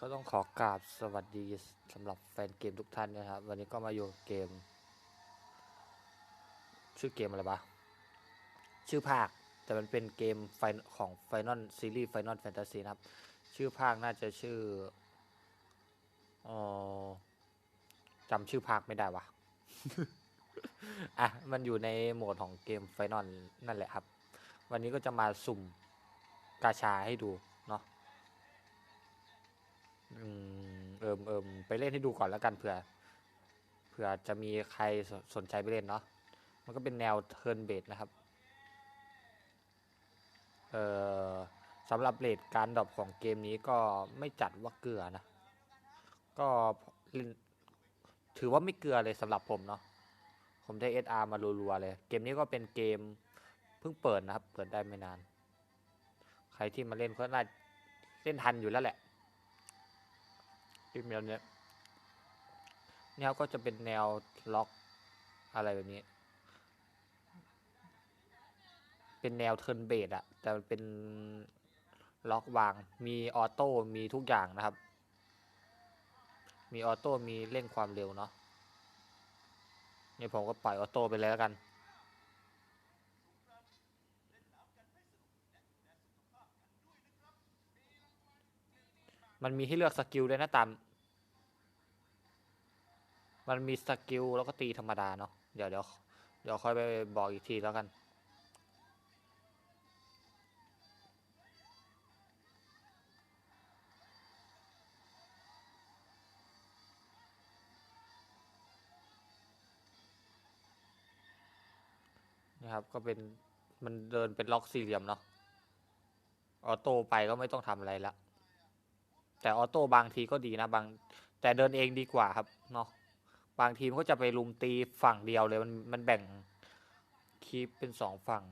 ก็ต้องขอกราบสวัสดีสำหรับแฟนเกมทุกท่านนะครับ วันนี้ก็มาอยู่เกม ชื่อเกมอะไรปะชื่อภาค แต่มันเป็นเกมไฟของ Final Series Final Fantasy นะครับ ชื่อภาคน่าจะชื่ออจำชื่อภาคไม่ได้วะอะ มันอยู่ในโหมดของเกม Final นั่นแหละครับ วันนี้ก็จะมาสุ่มกาชาให้ดู อืมเอิมเอิมไปเล่นให้ดูก่อนแล้วกันเผื่อเผื่อจะมีใครสสนใจไปเล่นเนาะมันก็เป็นแนวเทิร์นเบสนะครับเอ่อสำหรับเลทการดรอปของเกมนี้ก็ไม่จัดว่าเกลือนะ ก็เล่นถือว่าไม่เกลือเลยสำหรับผมเนาะผมได้ SR มารัวๆเลย เกมนี้ก็เป็นเกมเพิ่งเปิดนะครับ เปิดได้ไม่นาน ใครที่มาเล่นก็น่าเล่นทันอยู่แล้วแหละ อีเมลเนี้ยแนวก็จะเป็นแนวล็อกอะไรแบบนี้ เป็นแนวเทิร์นเบสอะแต่เป็นล็อกวาง มีออโต้ มีทุกอย่างนะครับ มีออโต้ มีเร่งความเร็วเนาะนี่ผมก็ปล่อยออโต้ไปเลยแล้วกัน มันมีให้เลือกสกิลด้วยนะตาม มันมีสกิลแล้วก็ตีธรรมดาเนาะ เดี๋ยวเดี๋ยวเดี๋ยวค่อยไปบอกอีกทีแล้วกัน นะครับ ก็เป็นมันเดินเป็นล็อกสี่เหลี่ยมเนาะ ออโต้ไปก็ไม่ต้องทำอะไรละ แต่ออโต้บางทีก็ดีนะบาง แต่เดินเองดีกว่าครับเนาะบางทีมันก็จะไปลุมตีฝั่งเดียวเลยมันมันแบ่งคีปเป็นสองฝั่ง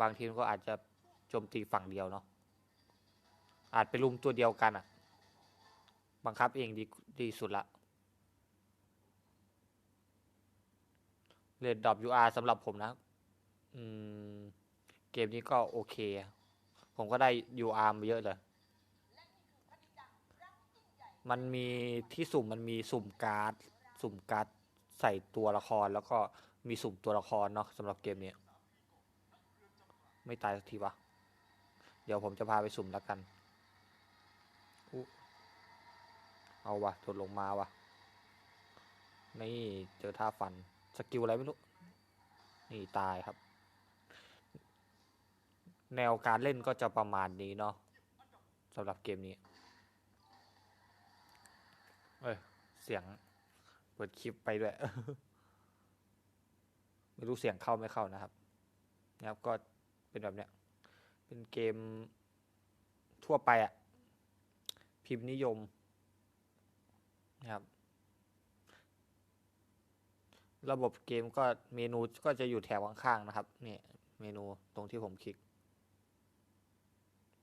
บางทีมันก็อาจจะโจมตีฝั่งเดียวเนาะอาจไปลุมตัวเดียวกันอะบังคับเองดีดีสุดละเรดดอ UR สำหรับผมนะอืมเกมนี้ก็โอเค ผมก็ได้ UR มาเยอะเลย มันมีที่สุ่มมันมีสุ่มการ์ดสุ่มการ์ดใส่ตัวละครแล้วก็มีสุ่มตัวละครเนาะสำหรับเกมนี้ไม่ตายสักทีวะเดี๋ยวผมจะพาไปสุ่มแล้วกันอเอาวะโดดลงมาวะนี่เจอท่าฟันสกิลอะไรไม่รู้นี่ตายครับ แนวการเล่นก็จะประมาณนี้เนาะสำหรับเกมนี้ เอ้ย เสียงเปิดคลิปไปด้วย ไม่รู้เสียงเข้าไม่เข้านะครับ นะครับ ก็เป็นแบบเนี้ย เป็นเกมทั่วไปอะพิมพ์นิยมนะครับ ระบบเกมก็เมนูก็จะอยู่แถวข้างๆนะครับเนี่ยเมนูตรงที่ผมคลิก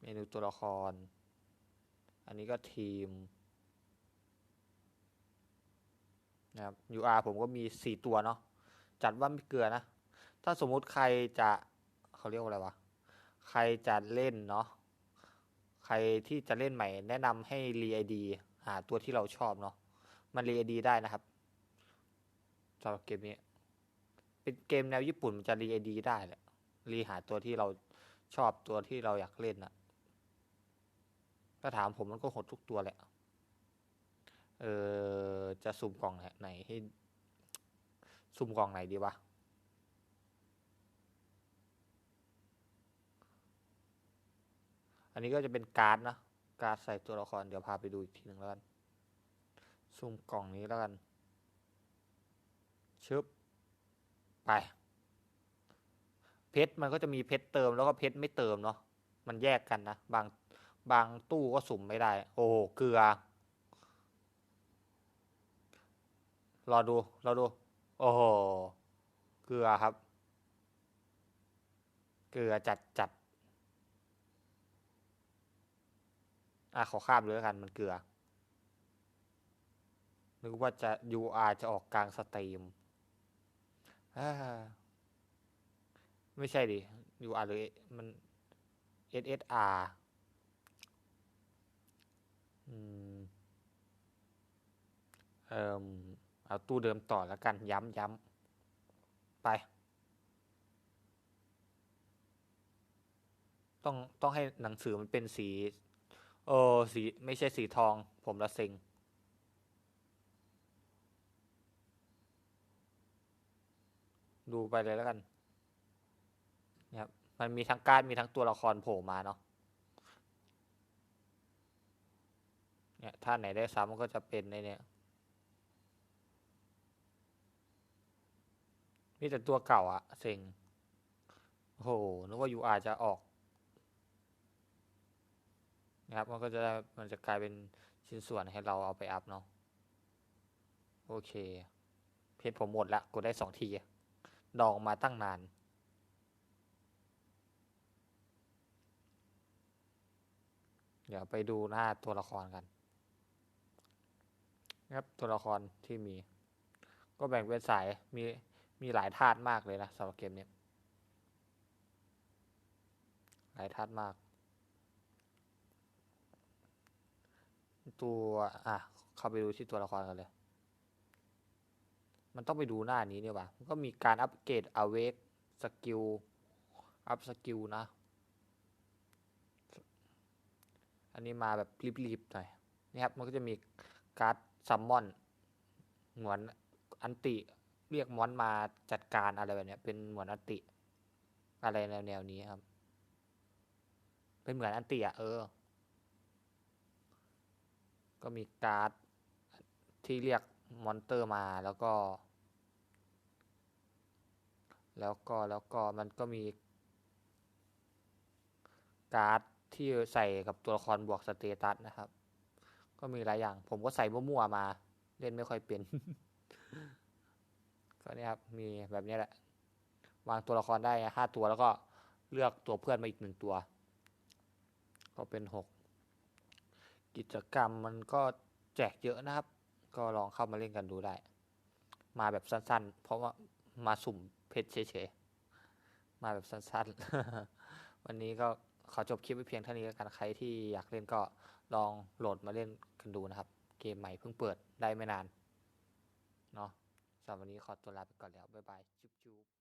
เมนูตัวละคร อันนี้ก็ทีม นะครับ UR ผมก็มีสี่ตัวเนาะจัดว่าไม่เกลือนะ ถ้าสมมุติใครจะเขาเรียกว่าอะไรวะ ใครจะเล่นเนาะใครที่จะเล่นใหม่แนะนำให้รีไอดีหาตัวที่เราชอบเนาะมันรีไอดีได้นะครับสำหรับเกมนี้ เป็นเกมแนวญี่ปุ่นมันจะรีไอดีได้แหละรีหาตัวที่เราชอบตัวที่เราอยากเล่นนะถ้าถามผมมันก็หดทุกตัวแหละ เออ จะสุ่มกล่องไหนให้สุ่มกล่องไหนดีวะอันนี้ก็จะเป็นการ์ดนะการ์ดใส่ตัวละครเดี๋ยวพาไปดูอีกทีหนึ่งแล้วกันสุ่มกล่องนี้แล้วกันชึบไปเพชรมันก็จะมีเพชรเติมแล้วก็เพชรไม่เติมเนาะมันแยกกันนะบางบางตู้ก็สุ่มไม่ได้ โอ้โหเกลือ รอดูรอดู โอ้โห เกลือครับ เกลือจัดจัดอะขอข้ามเลยกันมันเกลือ นึกว่าจะ UR จะออกกลางสตรีมไม่ใช่ดิ UR หรือมัน SSR อืมเอ่ม เอาตู้เดิมต่อแล้วกันย้ำย้ำไป ต้องต้องให้หนังสือมันเป็นสี เออสีไม่ใช่สีทอง ผมละเซ็งดูไปเลยแล้วกันเนี่ยครับมันมีทั้งการ์ดมีทั้งตัวละครโผล่มาเนาะเนี่ยถ้าไหนได้ซ้ำมันก็จะเป็นในเนี่ย มีแต่ตัวเก่าอะเซ็งโหนึกว่า UR จะออกนะครับมันก็จะมันจะกลายเป็นชิ้นส่วนให้เราเอาไปอัพเนาะโอเค เพชรผมหมดละกดได้สองทีดองมาตั้งนาน เดี๋ยวไปดูหน้าตัวละครกันนะครับตัวละครที่มี ก็แบ่งเป็นสายมี มีหลายธาตุมากเลยนะสำหรับเกมเนี้ยหลายธาตุมาก ตัวอะเข้าไปดูที่ตัวละครกันเลย มันต้องไปดูหน้านี้เนี่ยว่ะมันก็มีการอัปเกรดอเวกสกิลอัพสกิลนะ อันนี้มาแบบรีบๆหน่อยนี่ครับ มันก็จะมีการ์ดซัมมอนเหมือนอันติ เรียกมอนมาจัดการอะไรแบบเนี้ย เป็นเหมือนอันติ อะไรแนวแนวนี้ครับ เป็นเหมือนอันติอะเออ ก็มีการ์ดที่เรียกมอนเตอร์มาแล้วก็ แล้วก็แล้วก็มันก็มี การ์ดที่ใส่กับตัวละครบวกสเตตัสนะครับ ก็มีหลายอย่าง ผมก็ใส่มั่วๆมา เล่นไม่ค่อยเป็น ก็เนี่ยครับมีแบบนี้แหละ วางตัวละครได้ห้าตัวแล้วก็เลือกตัวเพื่อนมาอีกหนึ่งตัว ก็เป็นหกกิจกรรมมันก็แจกเยอะนะครับ ก็ลองเข้ามาเล่นกันดูได้ มาแบบสั้นๆ เพราะว่ามาสุ่มเพชรเฉยๆ มาแบบสั้นๆ วันนี้ก็ขอจบคลิปไว้เพียงเท่านี้แล้วกันใครที่อยากเล่นก็ลองโหลดมาเล่นกันดูนะครับ เกมใหม่เพิ่งเปิดได้ไม่นาน เนาะ สำหรับวันนี้ขอตัวลาไปก่อนแล้ว บ๊ายบาย จุ๊บๆ